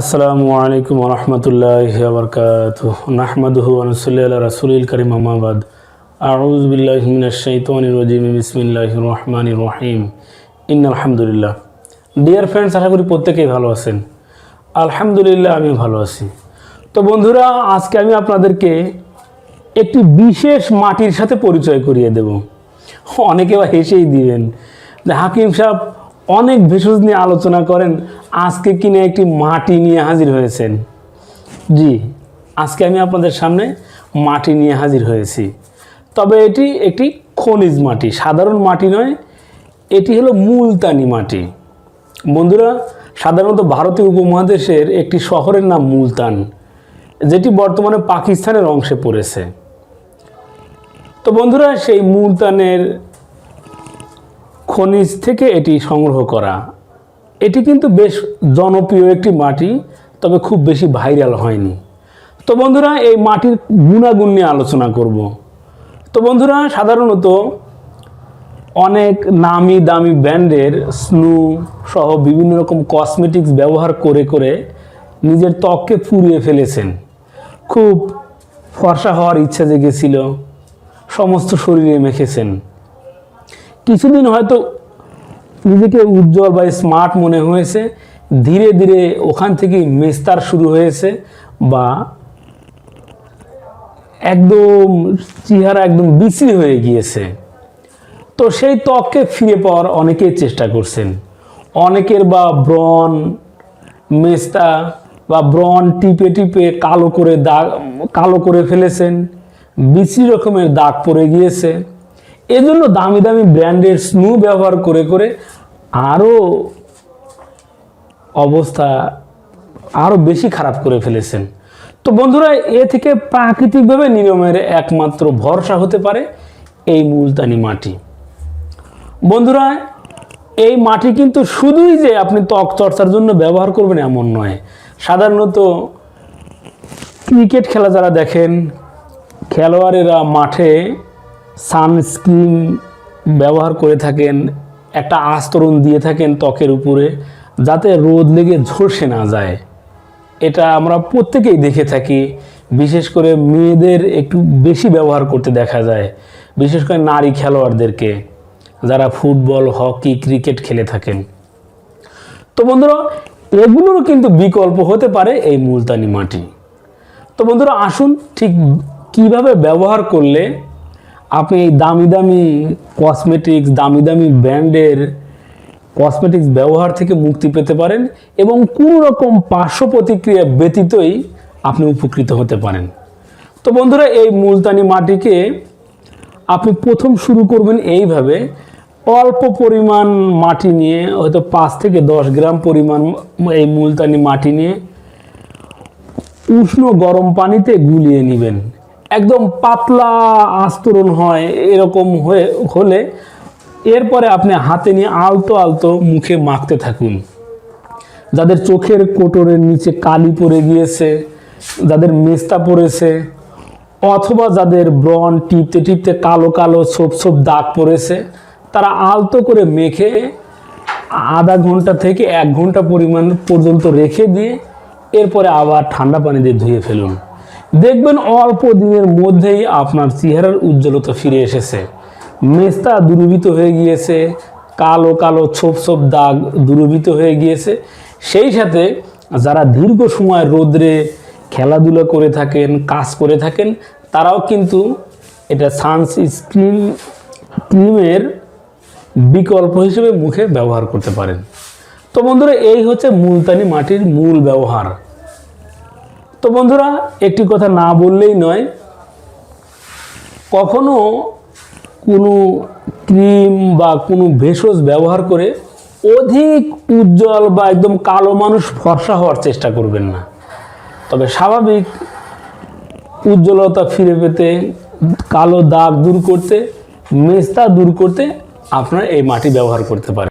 আসসালামু আলাইকুম রহমতুল্লাহ বরকাত নাহমাদুহু আনসুল্লাহ রাসুলিল করিম আমাবাদ আউজ বিল্লাহ মিনাশাইতানির রাজিম, বিসমিল্লাহির রহমানির রহিম। ইন আলহামদুলিল্লাহ ডিয়ার ফ্রেন্ডস আশা করি প্রত্যেকেই ভালো আছেন। আলহামদুলিল্লাহ আমি ভালো আছি। তো বন্ধুরা, আজকে আমি আপনাদেরকে একটি বিশেষ মাটির সাথে পরিচয় করিয়ে দেব। অনেকে বা হেসেই দিবেন হাকিম সাহেব অনেক ভেষজ নিয়ে আলোচনা করেন, আজকে কিনে একটি মাটি নিয়ে হাজির হয়েছেন। জি, আজকে আমি আপনাদের সামনে মাটি নিয়ে হাজির হয়েছি। তবে এটি একটি খনিজ মাটি, সাধারণ মাটি নয়, এটি হলো মুলতানি মাটি। বন্ধুরা, সাধারণত ভারতীয় উপমহাদেশের একটি শহরের নাম মুলতান, যেটি বর্তমানে পাকিস্তানের অংশে পড়েছে। তো বন্ধুরা, সেই মুলতানের খনিজ থেকে এটি সংগ্রহ করা। এটি কিন্তু বেশ জনপ্রিয় একটি মাটি, তবে খুব বেশি ভাইরাল হয়নি। তো বন্ধুরা, এই মাটির গুণাগুণ নিয়ে আলোচনা করব। তো বন্ধুরা, সাধারণত অনেক নামি দামি ব্র্যান্ডের স্নু সহ বিভিন্ন রকম কসমেটিক্স ব্যবহার করে করে নিজের ত্বককে পুড়িয়ে ফেলেছেন। খুব ফর্সা হওয়ার ইচ্ছা জেগেছিল, সমস্ত শরীরে মেখেছেন। কিছুদিন হয়তো নিজেকে উজ্জ্বল বা স্মার্ট মনে হয়েছে, ধীরে ধীরে ওখান থেকেই মেস্তার শুরু হয়েছে বা একদম চেহারা একদম বিশ্রী হয়ে গিয়েছে। তো সেই ত্বককে ফিরে পাওয়ার অনেকেই চেষ্টা করছেন। অনেকের বা ব্রণ মেস্তা বা ব্রণ টিপে টিপে কালো করে দাগ, কালো করে ফেলেছেন, বিশ্রী রকমের দাগ পড়ে গিয়েছে। এজন্য দামি দামি ব্র্যান্ডের স্নু ব্যবহার করে করে আরও অবস্থা আরও বেশি খারাপ করে ফেলেছেন। তো বন্ধুরা, এ থেকে প্রাকৃতিকভাবে নিয়মের একমাত্র ভরসা হতে পারে এই মুলতানি মাটি। বন্ধুরা, এই মাটি কিন্তু শুধুই যে আপনি ত্বক চর্চার জন্য ব্যবহার করবেন এমন নয়। সাধারণত ক্রিকেট খেলা যারা দেখেন, খেলোয়াড়েরা মাঠে সানস্ক্রিন ব্যবহার করে থাকেন, একটা আস্তরণ দিয়ে থাকেন ত্বকের উপরে, যাতে রোদ লেগে ঝরসে না যায়। এটা আমরা প্রত্যেকেই দেখে থাকি, বিশেষ করে মেয়েদের একটু বেশি ব্যবহার করতে দেখা যায়, বিশেষ করে নারী খেলোয়াড়দেরকে, যারা ফুটবল, হকি, ক্রিকেট খেলে থাকেন। তো বন্ধুরা, এগুলোরও কিন্তু বিকল্প হতে পারে এই মুলতানি মাটি। তো বন্ধুরা, আসুন ঠিক কীভাবে ব্যবহার করলে আপনি এই দামি দামি কসমেটিক্স দামি দামি ব্র্যান্ডের কসমেটিক্স ব্যবহার থেকে মুক্তি পেতে পারেন এবং কোনো রকম পার্শ্ব প্রতিক্রিয়া ব্যতীতই আপনি উপকৃত হতে পারেন। তো বন্ধুরা, এই মুলতানি মাটিকে আপনি প্রথম শুরু করবেন এইভাবে। অল্প পরিমাণ মাটি নিয়ে, হয়তো পাঁচ থেকে দশ গ্রাম পরিমাণ এই মুলতানি মাটি নিয়ে উষ্ণ গরম পানিতে গুলিয়ে নেবেন। একদম পাতলা আস্তরণ হয়, এরকম হয়ে, হলে এরপরে আপনি হাতে নিয়ে আলতো আলতো মুখে মাখতে থাকুন। যাদের চোখের কোটরের নিচে কালি পড়ে গিয়েছে, যাদের মেস্তা পড়েছে, অথবা যাদের ব্রণ টিপতে টিপতে কালো কালো ছোপ ছোপ দাগ পড়েছে, তারা আলতো করে মেখে আধা ঘণ্টা থেকে এক ঘণ্টা পরিমাণ পর্যন্ত রেখে দিয়ে এরপরে আবার ঠান্ডা পানি দিয়ে ধুয়ে ফেলুন। দেখবেন অল্প দিনের মধ্যেই আপনার চেহারার উজ্জ্বলতা ফিরে এসেছে। মেস্তা দূরীভূত হয়ে গিয়েছে, কালো কালো ছোপ ছোপ দাগ দূরীভূত হয়ে গিয়েছে। সেই সাথে যারা দীর্ঘ সময় রোদ্রে খেলাধুলা করে থাকেন, কাজ করে থাকেন, তারাও কিন্তু এটা সানস্ক্রিন ক্রিমের বিকল্প হিসেবে মুখে ব্যবহার করতে পারেন। তো বন্ধুরা, এই হচ্ছে মুলতানি মাটির মূল ব্যবহার। তো বন্ধুরা, একটি কথা না বললেই নয়, কখনো কোনো ক্রিম বা কোনো ভেষজ ব্যবহার করে অধিক উজ্জ্বল বা একদম কালো মানুষ ফর্সা হওয়ার চেষ্টা করবেন না। তবে স্বাভাবিক উজ্জ্বলতা ফিরে পেতে, কালো দাগ দূর করতে, মেস্তা দূর করতে আপনারা এই মাটি ব্যবহার করতে পারেন।